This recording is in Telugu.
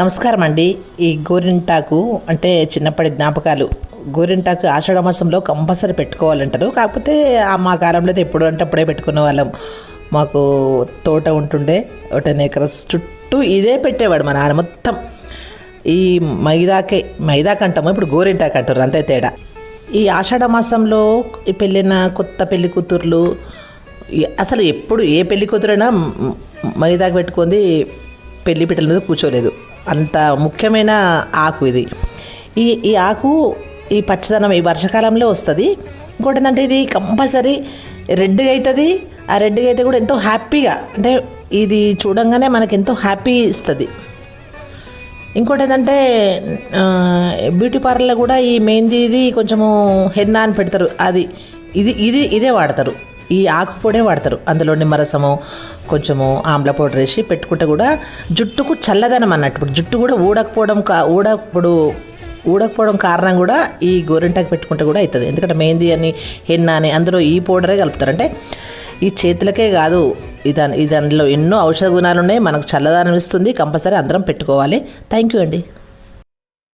నమస్కారం అండి ఈ గోరింటాకు అంటే చిన్నప్పటి జ్ఞాపకాలు. గోరింటాకు ఆషాఢ మాసంలో కంపల్సరీ పెట్టుకోవాలంటారు. కాకపోతే ఆ మా కాలంలో అయితే ఎప్పుడు అంటే అప్పుడే పెట్టుకునే వాళ్ళం. మాకు తోట ఉంటుండే ఒక ఎకరస్ చుట్టూ ఇదే పెట్టేవాడు మా నాన్న మొత్తం. ఈ మైదాకే మైదాకు అంటాము ఇప్పుడు గోరింటాకు అంటారు అంతే తేడా. ఈ ఆషాఢ మాసంలో ఈ పెళ్ళిన కొత్త పెళ్ళి కూతుర్లు అసలు ఎప్పుడు ఏ పెళ్ళి కూతురైనా మైదాకు పెట్టుకుంది పెళ్ళి పిట్టల మీద కూర్చోలేదు. అంత ముఖ్యమైన ఆకు ఇది. ఈ ఈ ఆకు ఈ పచ్చదనం ఈ వర్షాకాలంలో వస్తుంది. ఇంకోటి ఏంటంటే ఇది కంపల్సరీ రెడ్గా అవుతుంది ఆ రెడ్గా అయితే కూడా ఎంతో హ్యాపీగా అంటే ఇది చూడంగానే మనకి ఎంతో హ్యాపీ ఇస్తుంది. ఇంకోటి ఏంటంటే బ్యూటీ పార్లర్లో కూడా ఈ మెహందీది కొంచెము హెన్నా అని పెడతారు. అది ఇది ఇది ఇదే వాడతారు. ఈ ఆకుపొడే వాడతారు. అందులో నిమ్మరసము కొంచెము ఆమ్ల పౌడర్ వేసి పెట్టుకుంటే కూడా జుట్టుకు చల్లదనం అన్నట్టు. ఇప్పుడు జుట్టు కూడా ఊడకపోవడం కా ఊడప్పుడు ఊడకపోవడం కారణం కూడా ఈ గోరింటాకు పెట్టుకుంటే కూడా అవుతుంది. ఎందుకంటే మెహందీ అని హెన్న అని అందులో ఈ పౌడరే కలుపుతారు. అంటే ఈ చేతులకే కాదు ఇది ఇది ఎన్నో ఔషధ గుణాలు ఉన్నాయి మనకు చల్లదనం ఇస్తుంది. కంపల్సరీ అందరం పెట్టుకోవాలి. థ్యాంక్ యూ అండి.